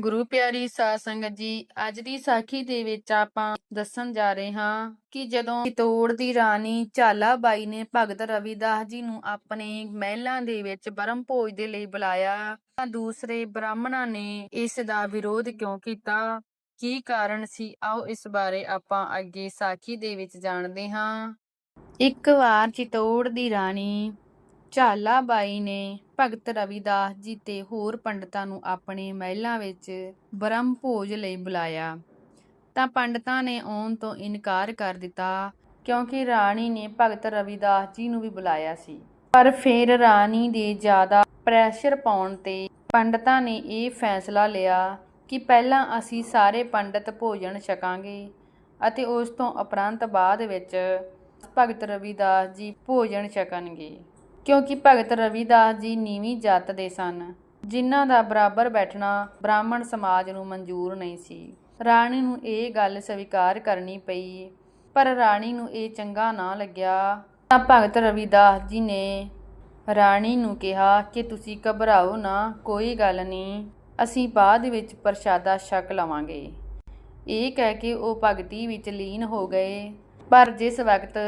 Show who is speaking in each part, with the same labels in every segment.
Speaker 1: ਗੁਰੂ ਪਿਆਰੀ ਸਾਧ ਸੰਗਤ ਜੀ, ਅੱਜ ਦੀ ਸਾਖੀ ਦੇ ਵਿੱਚ ਆਪਾਂ ਦੱਸਣ ਜਾ ਰਹੇ ਹਾਂ ਕਿ ਜਦੋਂ ਚਿਤੌੜ ਦੀ ਰਾਣੀ ਝਾਲਾ ਬਾਈ ਨੇ ਭਗਤ ਰਵਿਦਾਸ ਜੀ ਨੂੰ ਆਪਣੇ ਮਹਿਲਾਂ ਦੇ ਵਿੱਚ ਬਰਮ ਭੋਜ ਦੇ ਲਈ ਬੁਲਾਇਆ, ਤਾਂ ਦੂਸਰੇ ਬ੍ਰਾਹਮਣਾਂ ਨੇ ਇਸ ਦਾ ਵਿਰੋਧ ਕਿਉਂ ਕੀਤਾ? ਕੀ ਕਾਰਨ ਸੀ? ਆਓ ਇਸ ਬਾਰੇ ਆਪਾਂ ਅੱਗੇ ਸਾਖੀ ਦੇ ਵਿੱਚ ਜਾਣਦੇ ਹਾਂ। ਇੱਕ ਵਾਰ ਚਿਤੌੜ ਦੀ ਰਾਣੀ ਝਾਲਾ ਬਾਈ ਨੇ ਭਗਤ ਰਵਿਦਾਸ ਜੀ ਤੇ ਹੋਰ ਪੰਡਤਾਂ ਨੂੰ ਆਪਣੇ ਮਹਿਲਾਂ ਵਿੱਚ ਬ੍ਰਹਮ ਭੋਜ ਲਈ ਬੁਲਾਇਆ। ਤਾਂ ਪੰਡਤਾਂ ਨੇ ਆਉਣ ਤੋਂ ਇਨਕਾਰ ਕਰ ਦਿੱਤਾ ਕਿਉਂਕਿ ਰਾਣੀ ਨੇ ਭਗਤ ਰਵਿਦਾਸ ਜੀ ਨੂੰ ਵੀ ਬੁਲਾਇਆ ਸੀ। ਪਰ ਫਿਰ ਰਾਣੀ ਦੇ ਜ਼ਿਆਦਾ ਪ੍ਰੈਸ਼ਰ ਪਾਉਣ ਤੇ ਪੰਡਤਾਂ ਨੇ ਇਹ ਫੈਸਲਾ ਲਿਆ ਕਿ ਪਹਿਲਾਂ ਅਸੀਂ ਸਾਰੇ ਪੰਡਤ ਭੋਜਨ ਛਕਾਂਗੇ ਅਤੇ ਉਸ ਤੋਂ ਉਪਰੰਤ ਬਾਅਦ ਵਿੱਚ ਭਗਤ ਰਵਿਦਾਸ ਜੀ ਭੋਜਨ ਛਕਣਗੇ। ਕਿਉਂਕਿ ਭਗਤ ਰਵਿਦਾਸ ਜੀ ਨੀਵੀਂ ਜਾਤ ਦੇ ਸਨ, ਜਿਨ੍ਹਾਂ ਦਾ ਬਰਾਬਰ ਬੈਠਣਾ ਬ੍ਰਾਹਮਣ ਸਮਾਜ ਨੂੰ ਮਨਜ਼ੂਰ ਨਹੀਂ ਸੀ। ਰਾਣੀ ਨੂੰ ਇਹ ਗੱਲ ਸਵੀਕਾਰ ਕਰਨੀ ਪਈ, ਪਰ ਰਾਣੀ ਨੂੰ ਇਹ ਚੰਗਾ ਨਾ ਲੱਗਿਆ। ਤਾਂ ਭਗਤ ਰਵਿਦਾਸ ਜੀ ਨੇ ਰਾਣੀ ਨੂੰ ਕਿਹਾ ਕਿ ਤੁਸੀਂ ਘਬਰਾਓ ਨਾ, ਕੋਈ ਗੱਲ ਨਹੀਂ, ਅਸੀਂ ਬਾਅਦ ਵਿੱਚ ਪ੍ਰਸ਼ਾਦਾ ਛਕ ਲਵਾਂਗੇ। ਇਹ ਕਹਿ ਕੇ ਉਹ ਭਗਤੀ ਵਿੱਚ ਲੀਨ ਹੋ ਗਏ। ਪਰ ਜਿਸ ਵਕਤ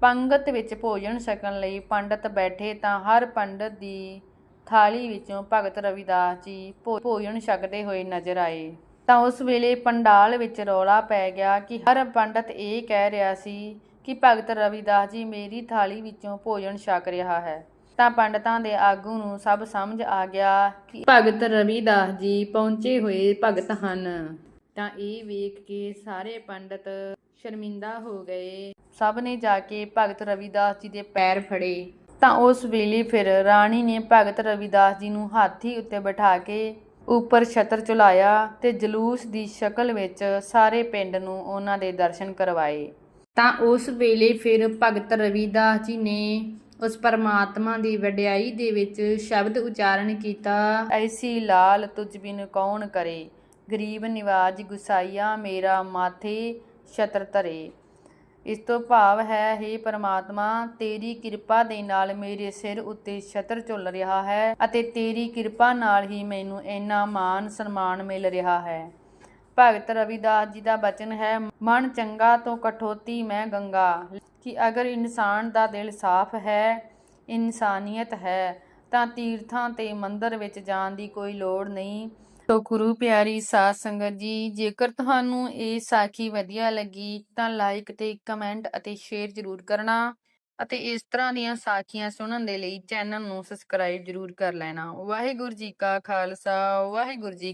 Speaker 1: ਪੰਗਤ ਵਿੱਚ ਭੋਜਨ ਛਕਣ ਲਈ ਪੰਡਤ ਬੈਠੇ ਤਾਂ ਹਰ ਪੰਡਤ ਦੀ ਥਾਲੀ ਵਿੱਚੋਂ ਭਗਤ ਰਵਿਦਾਸ ਜੀ ਭੋ- ਭੋਜਨ ਛਕਦੇ ਹੋਏ ਨਜ਼ਰ ਆਏ। ਤਾਂ ਉਸ ਵੇਲੇ ਪੰਡਾਲ ਵਿੱਚ ਰੌਲਾ ਪੈ ਗਿਆ ਕਿ ਹਰ ਪੰਡਤ ਇਹ ਕਹਿ ਰਿਹਾ ਸੀ ਕਿ ਭਗਤ ਰਵਿਦਾਸ ਜੀ ਮੇਰੀ ਥਾਲੀ ਵਿੱਚੋਂ ਭੋਜਨ ਛਕ ਰਿਹਾ ਹੈ। ਤਾਂ ਪੰਡਤਾਂ ਦੇ ਆਗੂ ਨੂੰ ਸਭ ਸਮਝ ਆ ਗਿਆ ਕਿ ਭਗਤ ਰਵਿਦਾਸ ਜੀ ਪਹੁੰਚੇ ਹੋਏ ਭਗਤ ਹਨ। ਤਾਂ ਇਹ ਵੇਖ ਕੇ ਸਾਰੇ ਪੰਡਤ ਸ਼ਰਮਿੰਦਾ ਹੋ ਗਏ। ਸਭ ਨੇ ਜਾ ਕੇ ਭਗਤ ਰਵਿਦਾਸ ਜੀ ਦੇ ਪੈਰ ਫੜੇ। ਤਾਂ ਉਸ ਵੇਲੇ ਫਿਰ ਰਾਣੀ ਨੇ ਭਗਤ ਰਵਿਦਾਸ ਜੀ ਨੂੰ ਹਾਥੀ ਉੱਤੇ ਬਿਠਾ ਕੇ ਉੱਪਰ ਛਤਰ ਚੁਲਾਇਆ ਤੇ ਜਲੂਸ ਦੀ ਸ਼ਕਲ ਵਿੱਚ ਸਾਰੇ ਪਿੰਡ ਨੂੰ ਉਹਨਾਂ ਦੇ ਦਰਸ਼ਨ ਕਰਵਾਏ। ਤਾਂ ਉਸ ਵੇਲੇ ਫਿਰ ਭਗਤ ਰਵਿਦਾਸ ਜੀ ਨੇ ਉਸ ਪਰਮਾਤਮਾ ਦੀ ਵਡਿਆਈ ਦੇ ਵਿੱਚ ਸ਼ਬਦ ਉਚਾਰਨ ਕੀਤਾ, ਐਸੀ ਲਾਲ ਤੁਝ ਬਿਨ ਕੌਣ ਕਰੇ? ਗਰੀਬ ਨਿਵਾਜ ਗੁਸਾਈਆ ਮੇਰਾ ਮਾਥੇ ਛਤਰ ਧਰੇ। ਇਸ ਤੋਂ ਭਾਵ ਹੈ हे ਪਰਮਾਤਮਾ, ਤੇਰੀ ਕਿਰਪਾ ਦੇ ਨਾਲ ਮੇਰੇ ਸਿਰ ਉੱਤੇ ਛਤਰ ਝੁੱਲ ਰਿਹਾ ਹੈ ਅਤੇ ਤੇਰੀ ਕਿਰਪਾ ਨਾਲ ਹੀ ਮੈਨੂੰ ਇੰਨਾ ਮਾਨ ਸਨਮਾਨ ਮਿਲ ਰਿਹਾ ਹੈ। ਭਗਤ ਰਵਿਦਾਸ ਜੀ ਦਾ ਬਚਨ ਹੈ, ਮਨ ਚੰਗਾ ਤੋਂ ਕਠੋਤੀ ਮੈਂ ਗੰਗਾ। ਕਿ ਅਗਰ ਇਨਸਾਨ ਦਾ ਦਿਲ ਸਾਫ਼ ਹੈ, ਇਨਸਾਨੀਅਤ ਹੈ, ਤਾਂ ਤੀਰਥਾਂ ਤੇ ਮੰਦਰ ਵਿੱਚ ਜਾਣ ਦੀ ਕੋਈ ਲੋੜ ਨਹੀਂ। ਤੋ ਗੁਰੂ ਪਿਆਰੀ ਸਾਧ ਸੰਗਤ ਜੀ, ਜੇਕਰ ਤੁਹਾਨੂੰ ਇਹ ਸਾਖੀ ਵਧੀਆ ਲੱਗੀ ਤਾਂ ਲਾਈਕ ਤੇ ਕਮੈਂਟ ਅਤੇ ਸ਼ੇਅਰ ਜ਼ਰੂਰ ਕਰਨਾ ਅਤੇ ਇਸ ਤਰ੍ਹਾਂ ਦੀਆਂ ਸਾਖੀਆਂ ਸੁਣਨ ਦੇ ਲਈ ਚੈਨਲ ਨੂੰ ਸਬਸਕ੍ਰਾਈਬ ਜ਼ਰੂਰ ਕਰ ਲੈਣਾ। ਵਾਹਿਗੁਰੂ ਜੀ ਕਾ ਖਾਲਸਾ, ਵਾਹਿਗੁਰੂ ਜੀ